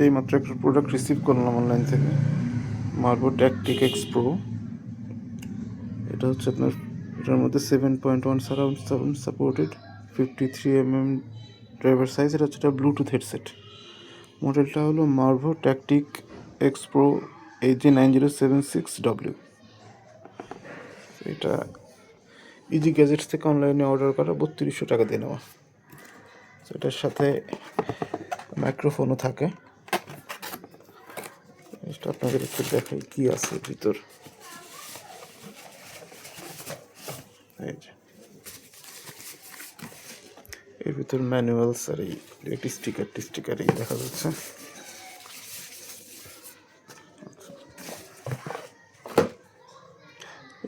এই মাত্র একটা প্রোডাক্ট রিসিভ করলাম অনলাইন থেকে। মার্বো ট্যাকটিক এক্স প্রো এটা হচ্ছে আপনার, এটার মধ্যে seven point one surround sound supported fifty three M M driver size এটা হচ্ছে এটা ব্লুটুথ হেডসেট মডেলটা হলো Marvo Tactic X Pro H G nine zero seven six W এটা ইজি গ্যাজেটস থেকে অনলাইনে অর্ডার করা, বত্রিশশো টাকা দিয়ে নেওয়া। এটার সাথে মাইক্রোফোনও থাকে। জিনিসটা আপনাদের একটু দেখাই কি আছে ভিতর। এর ভিতর ম্যানুয়ালস আর এই একটি স্টিকার স্টিকার এই দেখা যাচ্ছে।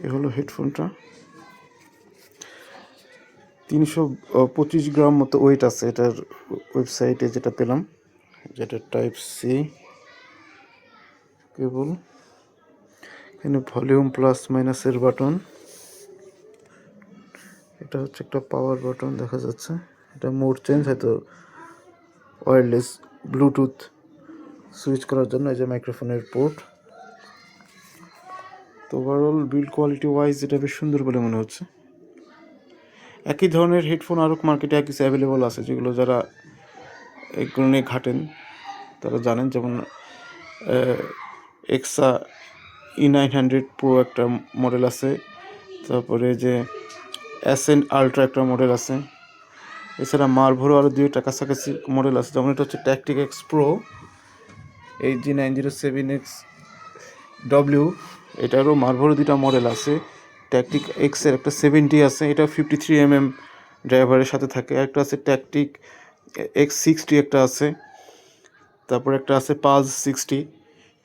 এ হলো হেডফোনটা তিনশো পঁচিশ গ্রাম মতো ওয়েট আছে এটার ওয়েবসাইটে যেটা পেলাম, যেটা টাইপ সি কেবল এখানে ভলিউম প্লাস মাইনাসের বাটন এটা হচ্ছে একটা পাওয়ার বাটন দেখা যাচ্ছে। এটা মোড চেঞ্জ হয়তো ওয়্যারলেস ব্লুটুথ সুইচ করার জন্য এই যে মাইক্রোফোনের পোর্ট তো ওভারঅল বিল্ড কোয়ালিটি ওয়াইজ এটা বেশ সুন্দর বলে মনে হচ্ছে। একই ধরনের হেডফোন আরও মার্কেটে কিছু অ্যাভেলেবল আছে, যেগুলো যারা এগুলো নিয়ে ঘাটেন, তারা জানেন যেমন Exa E nine hundred Pro একটা মডেল আছে। তারপরে যে অ্যাসেন্ট আলট্রা একটা মডেল আছে। এছাড়া মার্ভোরও আরও দুইটা কাছাকাছি মডেল আছে। যেমন এটা হচ্ছে Tactic X Pro eight G nine zero seven X W এটারও মার্ভোরও দুইটা মডেল আছে। ট্যাকটিক এক্সের একটা সেভেন্টি আছে। এটা ফিফটি থ্রি এম এম ড্রাইভারের সাথে থাকে। একটা আছে ট্যাকটিক এক্স সিক্সটি একটা আছে। তারপর একটা আছে পালস সিক্সটি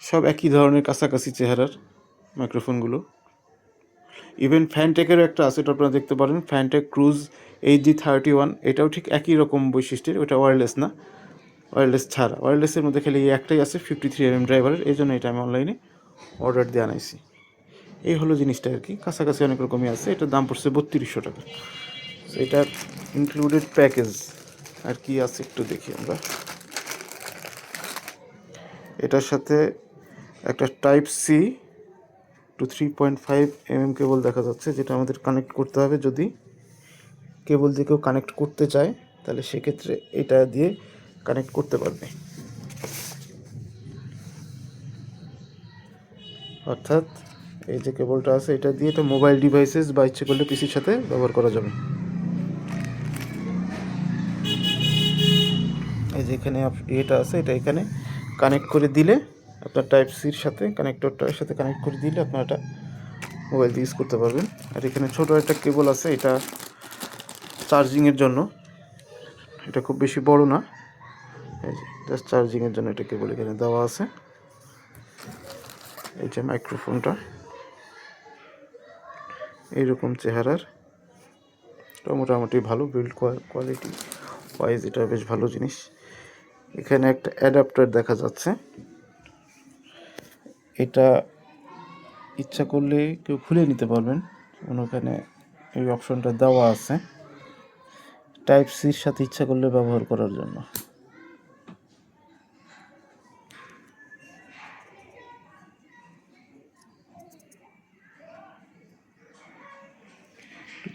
সব একই ধরনের কাছাকাছি চেহারার মাইক্রোফোনগুলো ইভেন ফ্যানটেকেরও একটা আছে, এটা আপনারা দেখতে পারেন। Fantech Cruise H G thirty one এটাও ঠিক একই রকম বৈশিষ্ট্যের, ওটা ওয়্যারলেস না ওয়্যারলেস ছাড়া। ওয়্যারলেসের মধ্যে খালি এই একটাই আছে ফিফটি থ্রি এম ড্রাইভারের এই জন্য এটা আমি অনলাইনে অর্ডার দিয়ে আনাইছি। এই হলো জিনিসটা আর কি, কাছাকাছি অনেক রকমই আছে, এটার দাম পড়ছে বত্রিশশো টাকা। এটার ইনক্লুডেড প্যাকেজ আর কি আছে একটু দেখি আমরা। এটার সাথে একটা type C to three point five MM cable দেখা যাচ্ছে, যেটা আমাদের কানেক্ট করতে হবে। যদি কেবল দিয়ে কেউ কানেক্ট করতে চায়, তাহলে সেক্ষেত্রে এটা দিয়ে কানেক্ট করতে পারবে। অর্থাৎ এই যে কেবলটা আছে, এটা দিয়ে এটা মোবাইল ডিভাইসেস বা ইচ্ছে করলে পিসির সাথে ব্যবহার করা যাবে। এই যে এখানে এটা আছে, এটা এখানে কানেক্ট করে দিলে আপনার টাইপ সির সাথে কানেক্টরটার সাথে কানেক্ট করে দিলে আপনার এটা মোবাইল দিয়ে ইউজ করতে পারবেন। আর এখানে ছোটো একটা কেবল আছে, এটা চার্জিংয়ের জন্য। এটা খুব বেশি বড় না। জাস্ট চার্জিংয়ের জন্য এটা কেবল এখানে দেওয়া আছে। এই যে মাইক্রোফোনটা এইরকম চেহারার। মোটামুটি ভালো বিল্ড কোয়ালিটি ওয়াইজ এটা বেশ ভালো জিনিস। এখানে একটা অ্যাডাপ্টার দেখা যাচ্ছে। এটা ইচ্ছা করলে কেউ খুলে নিতে পারবেন। ওখানে এই অপশনটা দেওয়া আছে। টাইপ সির সাথে ইচ্ছা করলে ব্যবহার করার জন্য।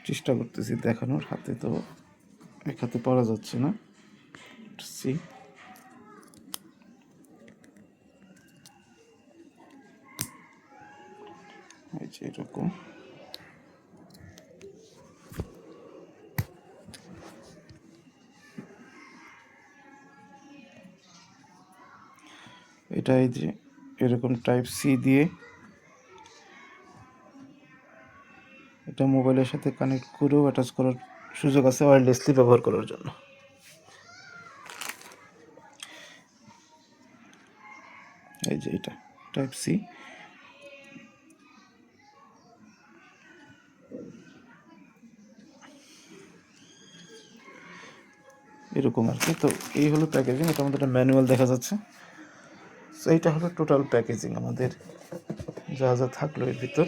চেষ্টা করতেছি দেখানোর। হাতে তো এক হাতে পারা যাচ্ছে না। সি যে এরকম। এটা এই যে এরকম টাইপ সি দিয়ে এটা মোবাইলের সাথে কানেক্ট করেও অ্যাটাচ করার সুযোগ আছে ওয়্যারলেসলি ব্যবহার করার জন্য। এই যে এটা টাইপ সি এরকম আর কি। তো এই হলো প্যাকেজিং এটা আমাদের ম্যানুয়াল দেখা যাচ্ছে। তো এইটা হলো টোটাল প্যাকেজিং আমাদের যা যা থাকল এর ভিতর।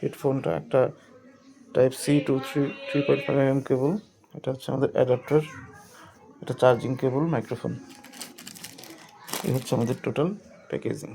হেডফোনটা একটা type C to three three point five M cable এটা হচ্ছে আমাদের অ্যাডাপ্টার এটা চার্জিং কেবল মাইক্রোফোন এই হচ্ছে আমাদের টোটাল প্যাকেজিং